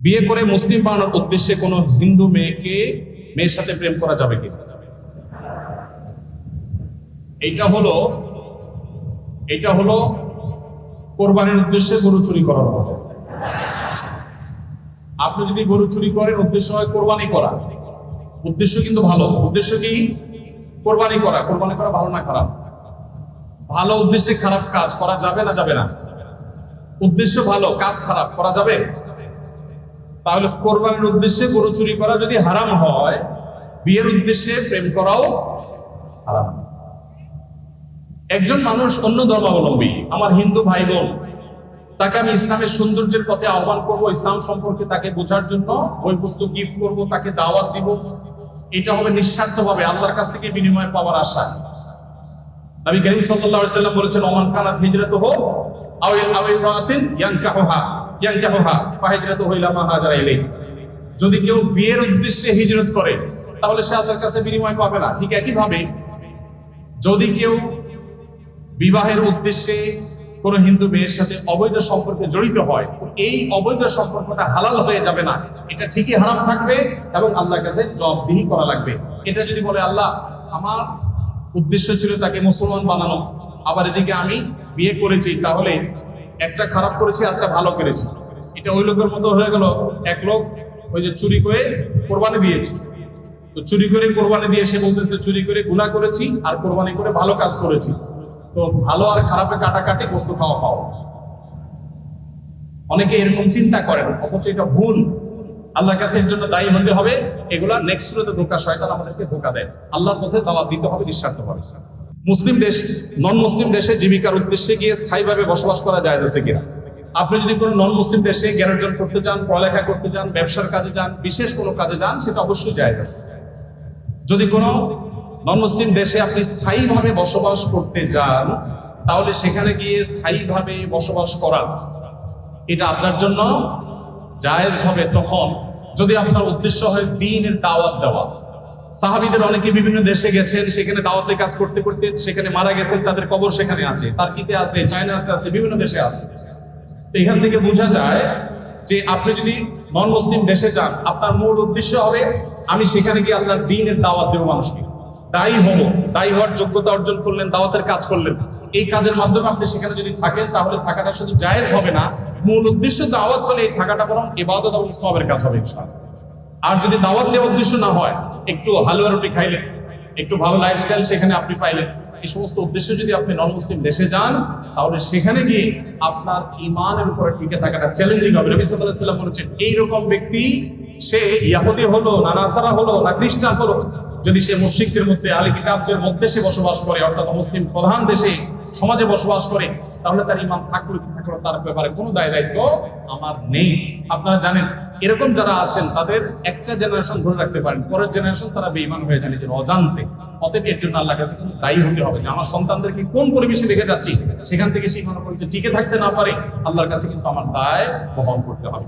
বিয়ে করে মুসলিম বানানোর উদ্দেশ্যে কোনো হিন্দু মেয়েকে, মেয়ের সাথে প্রেম করা যাবে কি এইটা হলো এটা হলো কোরবানির উদ্দেশ্যে গরু চুরি করার মতো আপনি যদি গরু চুরি করেন, উদ্দেশ্য হয় কোরবানি করা। উদ্দেশ্য কিন্তু ভালো। উদ্দেশ্য কি? কোরবানি করা। কোরবানি করা ভালো না খারাপ? ভালো উদ্দেশ্যে খারাপ কাজ করা যাবে না যাবে না? উদ্দেশ্য ভালো, কাজ খারাপ, করা যাবে? তাহলে কোরবানির উদ্দেশ্যে গরু চুরি করা যদি হারাম হয়, বিয়ের উদ্দেশ্যে প্রেম করাও হারাম। একজন মানুষ অন্য ধর্মাবলম্বী, আমার হিন্দু ভাই বোন তাকে আমি ইসলামের সৌন্দর্যের পথে আহ্বান করব, ইসলাম সম্পর্কে তাকে বোঝার জন্য বই পুস্তক গিফট করব, তাকে দাওয়াত দিব। এটা হবে নিঃস্বার্থভাবে আল্লাহর কাছ থেকে বিনিময় পাওয়ার আশা। নবী করিম সাল্লাল্লাহু আলাইহি সাল্লাম বলেছেন, ওমান কানাত হিজরাতুহু আও আও ইমরাতিন ইয়ানকাহুহা। যদি কেউ বিয়ের উদ্দেশ্যে হিজরত করে, তাহলে সে আল্লাহর কাছে বিনিময় পাবে না। ঠিক একই ভাবে যদি কেউ বিবাহের উদ্দেশ্যে কোন হিন্দু মেয়ের সাথে অবৈধ সম্পর্কে জড়িত হয় এই অবৈধ সম্পর্কটা হালাল হয়ে যাবে না। এটা ঠিকই হারাম থাকবে এবং আল্লাহর কাছে জবাবদিহি করা লাগবে। এটা যদি বলে, আল্লাহ, আমার উদ্দেশ্য ছিল তাকে মুসলমান বানানো। আবার এদিকে আমি বিয়ে করেছি, তাহলে একটা খারাপ করেছি একটা ভালো করেছি। এটা ওই লোকের মতো হয়ে গেল, এক লোক ওই যে চুরি করে কোরবানি দিয়েছে। তো চুরি করে কোরবানি দিয়ে সে বলতেছে, চুরি করে গুণা করেছি আর কোরবানি করে ভালো কাজ করেছি। তো ভালো আর খারাপে কাটাকাটি বস্তু খাওয়া পাওয়া অনেকে এরকম চিন্তা করেন, অথচ এটা ভুল। আল্লাহর কাছে এর জন্য দায়ী হতে হবে। এগুলা নেক্সট সুরতে ধোকা, শয়তান আমাদেরকে ধোকা দেয়। আল্লাহর পথে দাওয়াত দিতে হবে, নিঃস্বার্থভাবে। মুসলিম দেশ নন মুসলিম দেশে জীবিকার উদ্দেশ্যে গিয়ে স্থায়ীভাবে বসবাস করা যায় আছে কিনা? আপনি যদি কোনো নন মুসলিম দেশে জ্ঞান অর্জন করতে যান পড়ালেখা করতে যান ব্যবসার কাজে যান, বিশেষ কোনো কাজে যান, সেটা অবশ্যই যায় আছে যদি কোনো নন মুসলিম দেশে আপনি স্থায়ীভাবে বসবাস করতে যান, তাহলে সেখানে গিয়ে স্থায়ীভাবে বসবাস করা, এটা আপনার জন্য জায়েজ হবে তখন। যদি আপনার উদ্দেশ্য হয় দিনের দাওয়াত দেওয়া সাহাবিদের অনেকে বিভিন্ন দেশে গেছেন, সেখানে দাওয়াতে কাজ করতে করতে সেখানে মারা গেছেন, তাদের কবর সেখানে আছে, তার্কিতে আছে, চায়নাতে আছে, বিভিন্ন দেশে আছে। তো এখান থেকে বোঝা যায় যে আপনি যদি নন মুসলিম দেশে যান, আপনার মূল উদ্দেশ্য হবে, আমি সেখানে গিয়ে আল্লাহর দিনের দাওয়াত দেবো মানুষকে। দায়ী হব, দায়ী হওয়ার যোগ্যতা অর্জন করলেন, দাওয়াতের কাজ করলেন। এই কাজের মাধ্যমে আপনি সেখানে যদি থাকেন, তাহলে থাকাটা শুধু জায়েজ হবে না, মূল উদ্দেশ্য দাওয়াত হলে এই থাকাটা বরং ইবাদত এবং সবের কাজ হবে আর যদি দাওয়াত দেওয়ার উদ্দেশ্য না হয় একটু হালুয়া রুটি খাইলেন, একটু ভালো লাইফস্টাইল সেখানে আপনি পাইলেন। এই সমস্ত উদ্দেশ্যে যদি আপনি নন মুসলিম দেশে যান, তাহলে সেখানে গিয়ে আপনার ইমানের উপরে টিকে থাকাটা চ্যালেঞ্জিং হবে। রবি সাল্লাহ বলেছেন, এইরকম ব্যক্তি, সে ইয়াহুদি হলো, না নাসারা হলো, না খ্রিস্টান হলো, যদি সে মুশ্রিকদের মধ্যে আলী কিতাবদের মধ্যে সে বসবাস করে, অর্থাৎ মুসলিম প্রধান দেশে, সমাজে বসবাস করে, তাহলে তার ইমান থাকল কি থাকল তার ব্যাপারে কোনো দায় দায়িত্ব আমার নেই। আপনারা জানেন এরকম যারা আছেন, তাদের একটা জেনারেশন ধরে রাখতে পারেন। পরের জেনারেশন তারা বেইমান হয়ে যায় নিজের অজান্তে। অতএব এর জন্য আল্লাহ কাছে কিন্তু দায়ী হতে হবে যে, আমার সন্তানদেরকে কোন পরিবেশে রেখে যাচ্ছি? সেখান থেকে সেই মনে করি টিকে থাকতে না পারে, আল্লাহর কাছে কিন্তু আমার দায় বহন করতে হবে।